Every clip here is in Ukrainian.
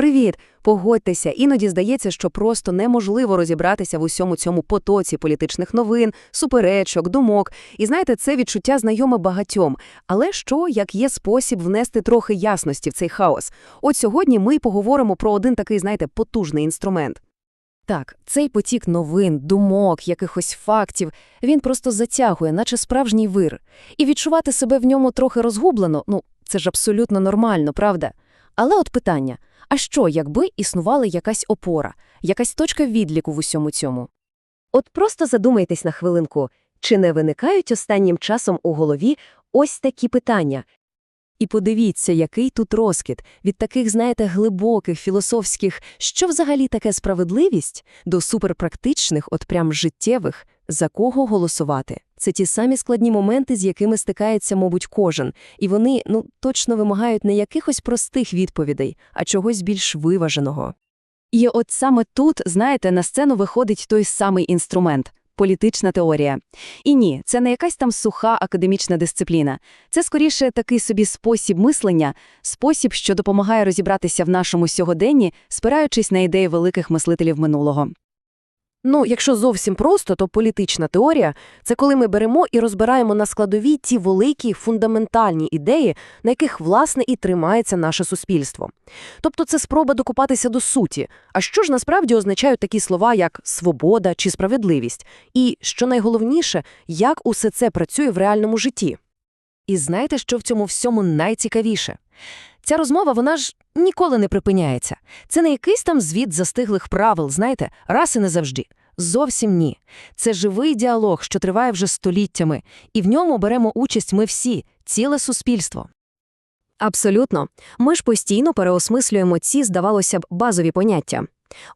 Привіт! Погодьтеся, іноді здається, що просто неможливо розібратися в усьому цьому потоці політичних новин, суперечок, думок. І знаєте, це відчуття знайоме багатьом. Але що, як є спосіб внести трохи ясності в цей хаос? От сьогодні ми поговоримо про один такий, знаєте, потужний інструмент. Так, цей потік новин, думок, якихось фактів, він просто затягує, наче справжній вир. І відчувати себе в ньому трохи розгублено, ну, це ж абсолютно нормально, правда? Але от питання – а що, якби існувала якась опора, якась точка відліку в усьому цьому? От просто задумайтесь на хвилинку, чи не виникають останнім часом у голові ось такі питання? І подивіться, який тут розкид від таких, знаєте, глибоких, філософських, що взагалі таке справедливість, до суперпрактичних, от прям життєвих, за кого голосувати. Це ті самі складні моменти, з якими стикається, мабуть, кожен, і вони, ну, точно вимагають не якихось простих відповідей, а чогось більш виваженого. І от саме тут, знаєте, на сцену виходить той самий інструмент політична теорія. І ні, це не якась там суха академічна дисципліна. Це скоріше такий собі спосіб мислення, спосіб, що допомагає розібратися в нашому сьогоденні, спираючись на ідеї великих мислителів минулого. Ну, якщо зовсім просто, то політична теорія це коли ми беремо і розбираємо на складові ті великі фундаментальні ідеї, на яких власне і тримається наше суспільство. Тобто це спроба докупатися до суті. А що ж насправді означають такі слова, як свобода чи справедливість, і що найголовніше, як усе це працює в реальному житті? І знаєте, що в цьому всьому найцікавіше? Ця розмова, вона ж ніколи не припиняється. Це не якийсь там звіт застиглих правил, знаєте, раз і не завжди. Зовсім ні. Це живий діалог, що триває вже століттями, і в ньому беремо участь ми всі, ціле суспільство. Абсолютно. Ми ж постійно переосмислюємо ці, здавалося б, базові поняття.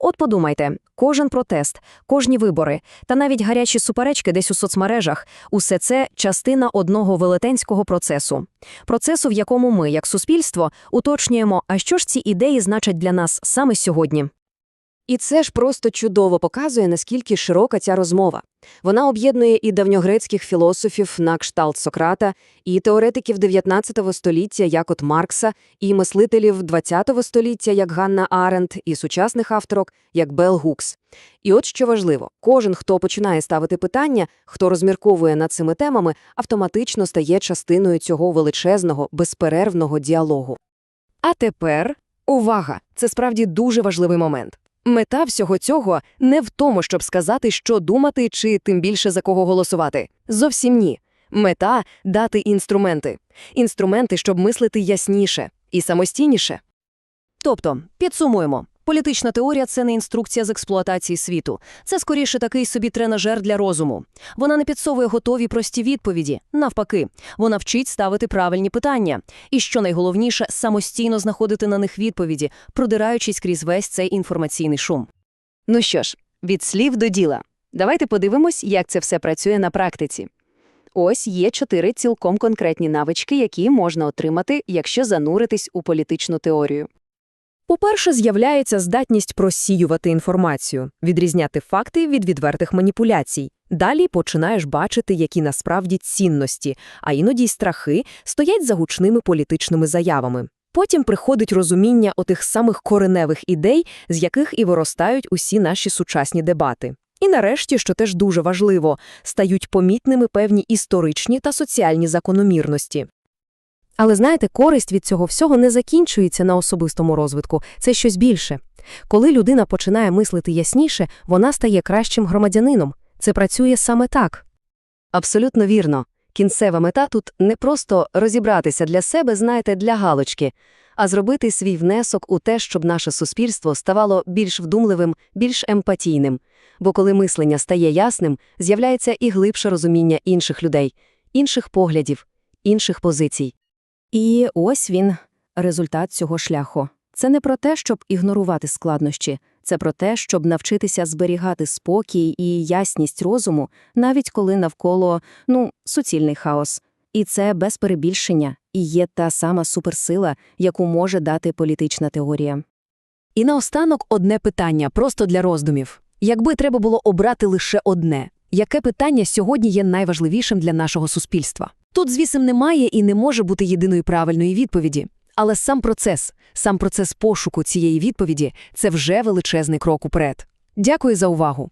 От подумайте, кожен протест, кожні вибори та навіть гарячі суперечки десь у соцмережах усе це частина одного велетенського процесу. Процесу, в якому ми, як суспільство, уточнюємо, а що ж ці ідеї значать для нас саме сьогодні. І це ж просто чудово показує, наскільки широка ця розмова. Вона об'єднує і давньогрецьких філософів на кшталт Сократа, і теоретиків 19 століття, як от Маркса, і мислителів 20 століття, як Ганна Аренд, і сучасних авторок, як Бел Гукс. І от що важливо, кожен, хто починає ставити питання, хто розмірковує над цими темами, автоматично стає частиною цього величезного, безперервного діалогу. А тепер увага! Це справді дуже важливий момент. Мета всього цього не в тому, щоб сказати, що думати, чи тим більше за кого голосувати. Зовсім ні. Мета дати інструменти. Інструменти, щоб мислити ясніше і самостійніше. Тобто, підсумуємо. Політична теорія це не інструкція з експлуатації світу. Це скоріше такий собі тренажер для розуму. Вона не підсовує готові прості відповіді. Навпаки, вона вчить ставити правильні питання. І що найголовніше, самостійно знаходити на них відповіді, продираючись крізь весь цей інформаційний шум. Ну що ж, від слів до діла. Давайте подивимось, як це все працює на практиці. Ось є чотири цілком конкретні навички, які можна отримати, якщо зануритись у політичну теорію. По-перше, з'являється здатність просіювати інформацію, відрізняти факти від відвертих маніпуляцій. Далі починаєш бачити, які насправді цінності, а іноді й страхи стоять за гучними політичними заявами. Потім приходить розуміння отих самих кореневих ідей, з яких і виростають усі наші сучасні дебати. І нарешті, що теж дуже важливо, стають помітними певні історичні та соціальні закономірності. Але знаєте, користь від цього всього не закінчується на особистому розвитку, це щось більше. Коли людина починає мислити ясніше, вона стає кращим громадянином. Це працює саме так. Абсолютно вірно. Кінцева мета тут не просто розібратися для себе, знаєте, для галочки, а зробити свій внесок у те, щоб наше суспільство ставало більш вдумливим, більш емпатійним. Бо коли мислення стає ясним, з'являється і глибше розуміння інших людей, інших поглядів, інших позицій. І ось він, результат цього шляху. Це не про те, щоб ігнорувати складнощі, це про те, щоб навчитися зберігати спокій і ясність розуму, навіть коли навколо ну, суцільний хаос. І це без перебільшення і є та сама суперсила, яку може дати політична теорія. І наостанок одне питання, просто для роздумів. Якби треба було обрати лише одне, яке питання сьогодні є найважливішим для нашого суспільства? Тут, звісно, немає і не може бути єдиної правильної відповіді. Але сам процес, сам процес пошуку цієї відповіді – це вже величезний крок уперед. Дякую за увагу.